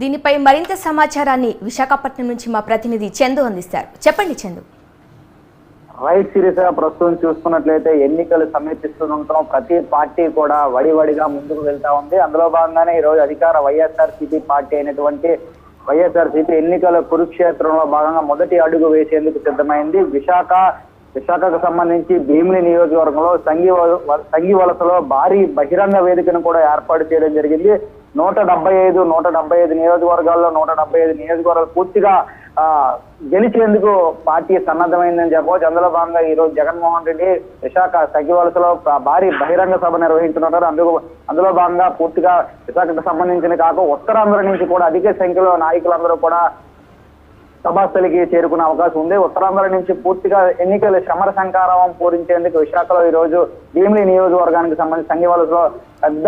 దీనిపై మరింత సమాచారాన్ని విశాఖపట్నం నుంచి మా ప్రతినిధి చందు అందిస్తారు. చెప్పండి చందు. రైట్ సిరీస్గా ప్రస్తుతం చూసుకున్నట్లయితే ఎన్నికలు సమీపిస్తుండటం ప్రతి పార్టీ కూడా వడివడిగా ముందుకు వెళ్తా ఉంది. అందులో భాగంగానే ఈ రోజు అధికార వైఎస్ఆర్ సిపి పార్టీ అయినటువంటి వైఎస్ఆర్ సిపి ఎన్నికల కురుక్షేత్రంలో భాగంగా మొదటి అడుగు వేసేందుకు సిద్ధమైంది. విశాఖ విశాఖకు సంబంధించి భీమిలి నియోజకవర్గంలో సంఘి సంఘీ సంఘి వలసలో భారీ బహిరంగ వేదికను కూడా ఏర్పాటు చేయడం జరిగింది. నూట డెబ్బై ఐదు నూట డెబ్బై ఐదు నియోజకవర్గాల్లో నూట డెబ్బై ఐదు నియోజకవర్గాలు పూర్తిగా ఆ గెలిచేందుకు పార్టీ సన్నద్ధమైందని చెప్పవచ్చు. అందులో భాగంగా ఈ రోజు జగన్మోహన్ రెడ్డి విశాఖ సఖివలసలో భారీ బహిరంగ సభ నిర్వహించనున్నారు అందుకు అందులో భాగంగా పూర్తిగా విశాఖకు సంబంధించిన కాక ఉత్తరాంధ్ర నుంచి కూడా అధిక సంఖ్యలో నాయకులందరూ కూడా సభాస్థలికి చేరుకునే అవకాశం ఉంది. ఉత్తరాంధ్ర నుంచి పూర్తిగా ఎన్నికల సమర సంకారం పూరించేందుకు విశాఖలో ఈ రోజు భీమిలి నియోజకవర్గానికి సంబంధించి సంఘవలసలో పెద్ద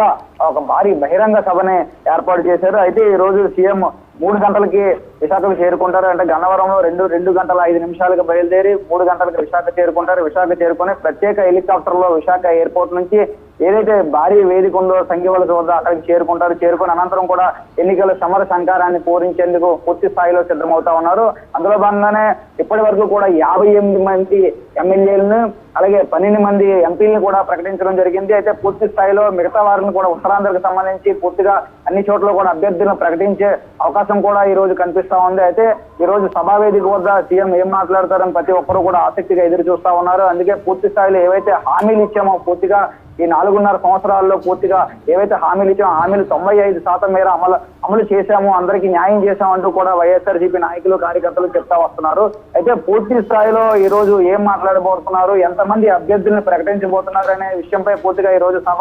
ఒక భారీ బహిరంగ సభని ఏర్పాటు చేశారు. అయితే ఈ రోజు సీఎం మూడు గంటలకి విశాఖకు చేరుకుంటారు. అంటే గన్నవరంలో రెండు రెండు గంటల ఐదు నిమిషాలకు బయలుదేరి మూడు గంటలకు విశాఖ చేరుకుంటారు. విశాఖ చేరుకొని ప్రత్యేక హెలికాప్టర్లో విశాఖ ఎయిర్పోర్ట్ నుంచి ఏదైతే భారీ వేదిక ఉందో సంఘవలస వద్ద అక్కడికి చేరుకుంటారు. చేరుకుని అనంతరం కూడా ఎన్నికల సమర సంకారాన్ని పూరించేందుకు పూర్తి స్థాయిలో సిద్ధమవుతా ఉన్నారు. అందులో భాగంగానే ఇప్పటి వరకు కూడా యాభై ఎనిమిది మంది ఎమ్మెల్యేలను అలాగే పన్నెండు మంది ఎంపీలను కూడా ప్రకటించడం జరిగింది. అయితే పూర్తి స్థాయిలో మిగతా వారిని కూడా ఉత్తరాంధ్రకు సంబంధించి పూర్తిగా అన్ని చోట్ల కూడా అభ్యర్థులను ప్రకటించే అవకాశం కూడా ఈ రోజు కనిపిస్తా ఉంది. అయితే ఈ రోజు సభా వేదిక వద్ద సీఎం ఏం మాట్లాడతారని ప్రతి ఒక్కరు కూడా ఆసక్తిగా ఎదురు చూస్తా ఉన్నారు. అందుకే పూర్తి స్థాయిలో ఏవైతే హామీలు ఇచ్చామో పూర్తిగా ఈ నాలుగున్నర సంవత్సరాల్లో పూర్తిగా ఏవైతే హామీలు ఇచ్చామో హామీలు తొంభై ఐదు శాతం మేర అమలు అమలు చేశాము అందరికీ న్యాయం చేశామంటూ కూడా వైఎస్ఆర్సీపీ నాయకులు కార్యకర్తలు చెప్తా వస్తున్నారు. అయితే పూర్తి స్థాయిలో ఈ రోజు ఏం మాట్లాడబోతున్నారు ఎంతమంది అభ్యర్థులను ప్రకటించబోతున్నారు అనే విషయంపై పూర్తిగా ఈ రోజు సభ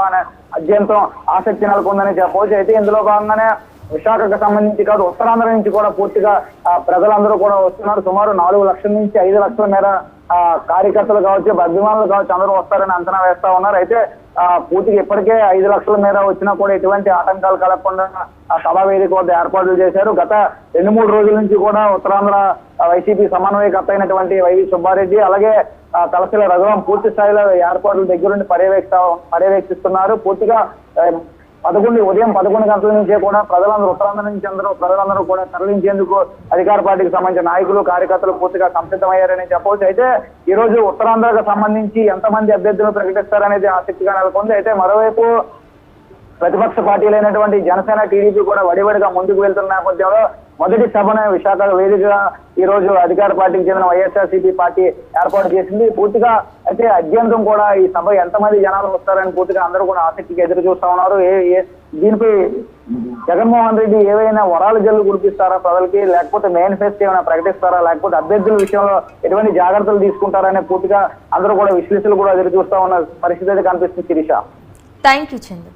అత్యంతం ఆసక్తి నెలకొందని చెప్పవచ్చు. అయితే ఇందులో భాగంగానే విశాఖకు సంబంధించి కాదు ఉత్తరాంధ్ర నుంచి కూడా పూర్తిగా ప్రజలందరూ కూడా వస్తున్నారు. సుమారు నాలుగు లక్షల నుంచి ఐదు లక్షల మేర ఆ, కార్యకర్తలు కావచ్చు అభిమానులు కావచ్చు అందరూ వస్తారని అంచనా వేస్తా ఉన్నారు. అయితే పూర్తిగా ఇప్పటికే ఐదు లక్షల మేర వచ్చినా కూడా ఎటువంటి ఆటంకాలు కలగకుండా ఆ సభా వేదిక వద్ద ఏర్పాట్లు చేశారు. గత రెండు మూడు రోజుల నుంచి కూడా ఉత్తరాంధ్ర వైసీపీ సమన్వయకర్త అయినటువంటి వైవి సుబ్బారెడ్డి అలాగే తలసిల రఘురాం పూర్తి స్థాయిలో ఏర్పాట్లు దగ్గరుండి పర్యవేక్ష పర్యవేక్షిస్తున్నారు. పూర్తిగా పదకొండు ఉదయం పదకొండు గంటల నుంచే కూడా ప్రజలందరూ ఉత్తరాంధ్ర నుంచి అందరూ ప్రజలందరూ కూడా తరలించేందుకు అధికార పార్టీకి సంబంధించిన నాయకులు కార్యకర్తలు పూర్తిగా సంసిద్ధమయ్యారని చెప్పవచ్చు. అయితే ఈ రోజు ఉత్తరాంధ్రకు సంబంధించి ఎంతమంది అభ్యర్థులు ప్రకటిస్తారనేది ఆసక్తిగా నెలకొంది. అయితే మరోవైపు ప్రతిపక్ష పార్టీలైనటువంటి జనసేన టీడీపీ కూడా వడివడిగా ముందుకు వెళ్తున్న నేపథ్యంలో మొదటి సభను విశాఖ వేదికగా ఈ రోజు అధికార పార్టీకి చెందిన వైఎస్ఆర్సీపీ పార్టీ ఏర్పాటు చేసింది. పూర్తిగా అయితే అత్యంతం కూడా ఈ సభ ఎంతమంది జనాలు వస్తారని పూర్తిగా అందరూ కూడా ఆసక్తిగా ఎదురు చూస్తా ఉన్నారు. ఏ దీనిపై జగన్మోహన్ రెడ్డి ఏవైనా వరాలు జల్లు కురిపిస్తారా ప్రజలకి? లేకపోతే మేనిఫెస్టో ఏమైనా ప్రకటిస్తారా? లేకపోతే అభ్యర్థుల విషయంలో ఎటువంటి జాగ్రత్తలు తీసుకుంటారనే పూర్తిగా అందరూ కూడా విశ్లేషణలు కూడా ఎదురు చూస్తా ఉన్న పరిస్థితి అయితే కనిపిస్తుంది శిరీష. Thank you Chandu